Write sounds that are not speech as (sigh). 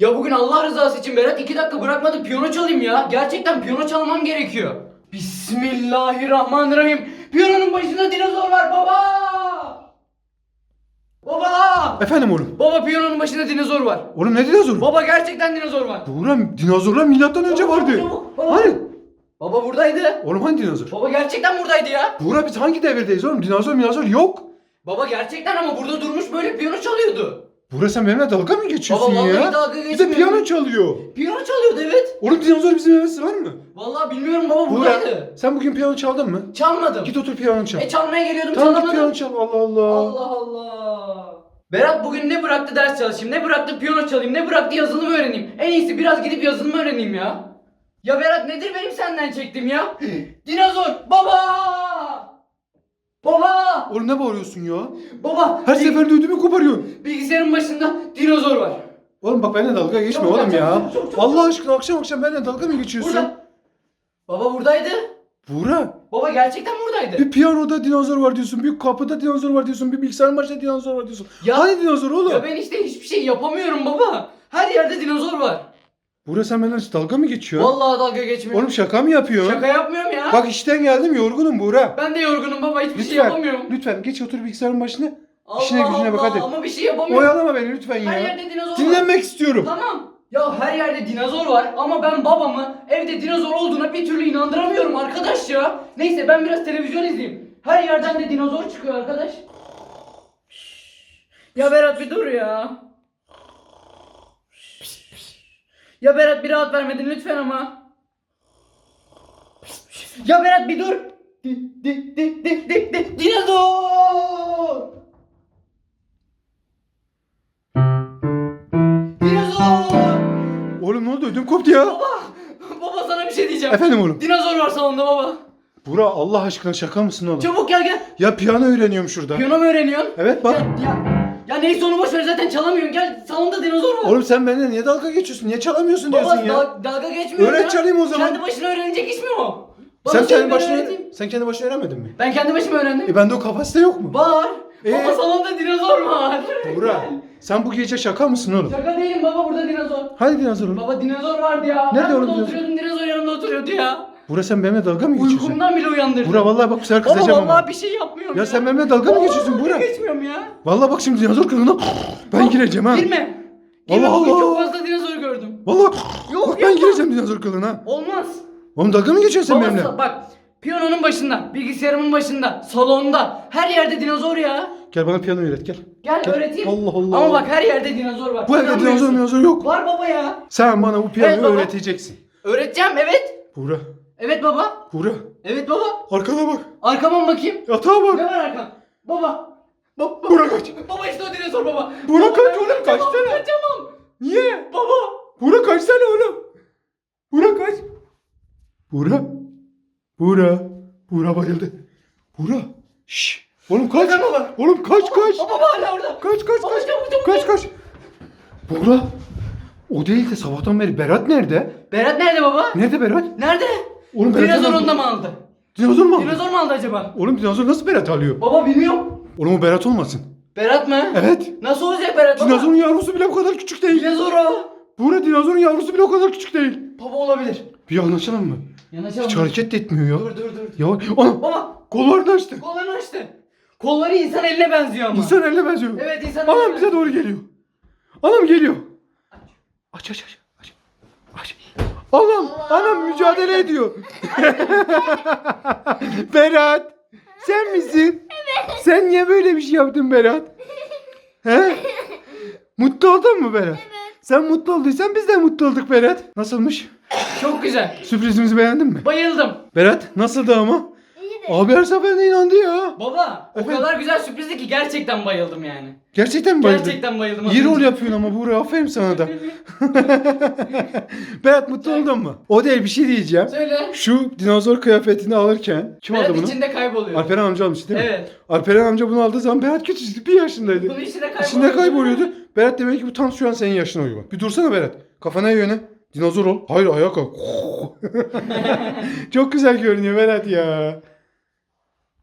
Ya bugün Allah rızası için Berat iki dakika bırakmadı piyano çalayım ya. Gerçekten piyano çalmam gerekiyor. Bismillahirrahmanirrahim. Piyanonun başında dinozor var baba. Baba. Efendim oğlum. Baba piyanonun başında dinozor var. Oğlum ne dinozoru? Baba gerçekten dinozor var. Buğra dinozorlar milattan önce Çabuk, vardı. çabuk, baba. Hani? Baba buradaydı. Oğlum hangi dinozor? Baba gerçekten buradaydı ya. Buğra biz hangi devirdeyiz oğlum? Dinozor dinozor yok. Baba gerçekten ama burada durmuş böyle piyano çalıyordu. Buğra sen benimle dalga mı geçiyorsun Baba vallahi ya? dalga Bir de geçmiyorum. piyano çalıyor. Piyano çalıyordu evet. Oğlum dinozor bizim eve sığar mı? Vallahi bilmiyorum baba Buğra buradaydı. sen bugün piyano çaldın mı? Çalmadım. Git otur piyano çal. E çalmaya geliyordum tamam git çalamadım. piyano çal Allah Allah. Allah Allah. Berat bugün ne bıraktı ders çalışayım, ne bıraktı piyano çalayım, ne bıraktı yazılımı öğreneyim. En iyisi biraz gidip yazılımı öğreneyim ya. Ya Berat nedir benim senden çektim ya? (laughs) Dinozor baba! Baba! Oğlum ne bağırıyorsun ya? Baba! Her seferinde ödümü koparıyorsun. Bilgisayarın başında dinozor var. Oğlum bak benimle dalga geçme Çabuk, oğlum çabuk, ya. çabuk, çabuk, çabuk. Allah aşkına akşam akşam benimle dalga mı geçiyorsun? Burada. Baba buradaydı. Buğra Baba gerçekten buradaydı. bir piyanoda dinozor var diyorsun, bir kapıda dinozor var diyorsun, bir bilgisayarın başında dinozor var diyorsun. Ya- Hani dinozor oğlum? Ya ben işte hiçbir şey yapamıyorum baba. Her yerde dinozor var. Buğra sen benimle dalga mı geçiyorsun? Vallahi dalga geçmiyorum. Oğlum şaka mı yapıyorsun? Şaka yapmıyorum ya. Bak işten geldim yorgunum Buğra. Ben de yorgunum baba hiçbir şey yapamıyorum. lütfen geç otur bilgisayarın başına. Allah İşine gücüne bak Allah, hadi. Ama bir şey yapamıyorum. Oyalama beni lütfen Her ya. yerde dinozor var. Dinlenmek istiyorum. Tamam. Ya her yerde dinozor var ama ben babamı evde dinozor olduğuna bir türlü inandıramıyorum arkadaş ya. Neyse ben biraz televizyon izleyeyim. Her yerden de dinozor çıkıyor arkadaş. Ya Berat bir dur ya. Ya Berat bir rahat vermedin lütfen ama. Ya Berat bir dur. Di, di, di, di, di, di, dinozor. Dinozor. Oğlum ne oldu ödüm koptu ya. Baba. Baba sana bir şey diyeceğim. Efendim oğlum. Dinozor var salonda baba. Buğra Allah aşkına şaka mısın oğlum? Çabuk gel gel. Ya piyano öğreniyorum şurada. Piyano mu öğreniyorsun? Evet bak. Ya, ya, ya neyse onu boş ver zaten çalamıyorsun. Gel salonda dinozor var. Oğlum sen benimle niye dalga geçiyorsun? Niye çalamıyorsun Baba diyorsun ya? dal- dalga geçmiyorum Öğret ya. çalayım o zaman. Kendi başına öğrenecek iş mi o? Bana sen söyle, kendi başına öğreteyim. sen kendi başına öğrenmedin mi? Ben kendi başıma öğrendim. E bende o kapasite yok mu? Var. Ee? Baba salonda dinozor var. Buğra Gel. sen bu gece şaka mısın oğlum? Şaka değilim baba burada dinozor. Hadi dinozor oğlum. Baba dinozor vardı ya. Nerede ben oğlum burada dinozor? oturuyordum dinozor yanımda oturuyordu ya. Buğra sen benimle dalga mı geçiyorsun? Uykumdan bile uyandırdı. Buğra vallahi bak bu sefer Baba kızacağım vallahi ama. bir şey yapmıyorum Ya ya. sen benimle dalga mı geçiyorsun dalga Buğra? geçmiyorum ya. Vallahi bak şimdi dinozor kılığına ben gireceğim ha. Girme. Girme Allah bugün Allah. çok fazla dinozor gördüm. Vallahi Yok, bak ben yapma. gireceğim dinozor kılığına. Olmaz. Oğlum dalga mı geçiyorsun sen Baba, benimle? sa- bak piyanonun başında, bilgisayarımın başında, salonda her yerde dinozor ya. Gel bana piyano öğret gel. Gel, Gel. öğreteyim. Allah Allah. Ama bak her yerde dinozor var. Bu evde İnanmıyorsun. dinozor dinozor yok. Var baba ya. Sen bana bu piyanoyu Evet baba. öğreteceksin. Öğreteceğim evet. Buğra. Evet baba. Buğra. Evet baba. Arkana bak. Arkama mı bakayım? Yatağa Ne bak. var arkam? Baba. Baba. Buğra kaç. Baba işte o dinozor baba. Buğra Baba, kaç oğlum, kaçsana. Kaçamam. Niye? Baba. Buğra kaçsana oğlum. Buğra kaç. Buğra. Buğra. Buğra bayıldı. Buğra. Şşş. Oğlum kaç. Baba? Oğlum kaç kaç. Baba baba hala orada. Kaç kaç Baba, kaç. çabuk, çabuk, Kaç kaç. Buğra. O değil de sabahtan beri Berat nerede? Berat nerede baba? Nerede Berat? Nerede? Oğlum Berat'ı Dinozor onda mı aldı? Dinozor mu aldı? Dinozor mu aldı acaba? Oğlum dinozor nasıl Berat alıyor? Baba bilmiyorum. Oğlum o Berat olmasın. Berat mı? Evet. Nasıl olacak Berat baba? Dinozorun yavrusu bile o kadar küçük değil. Dinozor o. Buğra dinozorun yavrusu bile o kadar küçük değil. Baba olabilir. Bir anlaşalım mı? Yanaşalım. Hiç hareket de etmiyor ya. Dur dur dur. Ya ana Baba kollarını açtı. kollarını açtı. Kolları insan eline benziyor ama. İnsan eline benziyor. Evet insan Anam eline bize doğru geliyor. Anam geliyor. Aç. Aç. aç. Anam, anam mücadele ediyor. (laughs) Berat, sen misin? Evet. Sen niye böyle bir şey yaptın Berat? He? Mutlu oldun mu Berat? Evet. Sen mutlu olduysan biz de mutlu olduk Berat. Nasılmış? Çok güzel. Sürprizimizi beğendin mi? Bayıldım. Berat nasıldı ama? Abi her seferinde inandı ya. Baba o Efendim? kadar güzel sürprizdi ki gerçekten bayıldım yani. Gerçekten mi bayıldın? Gerçekten bayıldım. İyi rol yapıyorsun ama Buğra aferin sana da. (laughs) Berat mutlu oldun mu? O değil bir şey diyeceğim. Söyle. Şu dinozor kıyafetini alırken kim Berat aldı bunu? içinde kayboluyor. Alperen amca almış değil mi? Evet. Alperen amca bunu aldığı zaman Berat küçücük bir yaşındaydı. Bunun içinde kayboluyor. İçinde kayboluyordu. Berat demek ki bu tam şu an senin yaşına uygun. Bir dursana Berat. Kafana yöne. Dinozor ol. Hayır ayağa kalk. (laughs) (laughs) Çok güzel görünüyor Berat ya.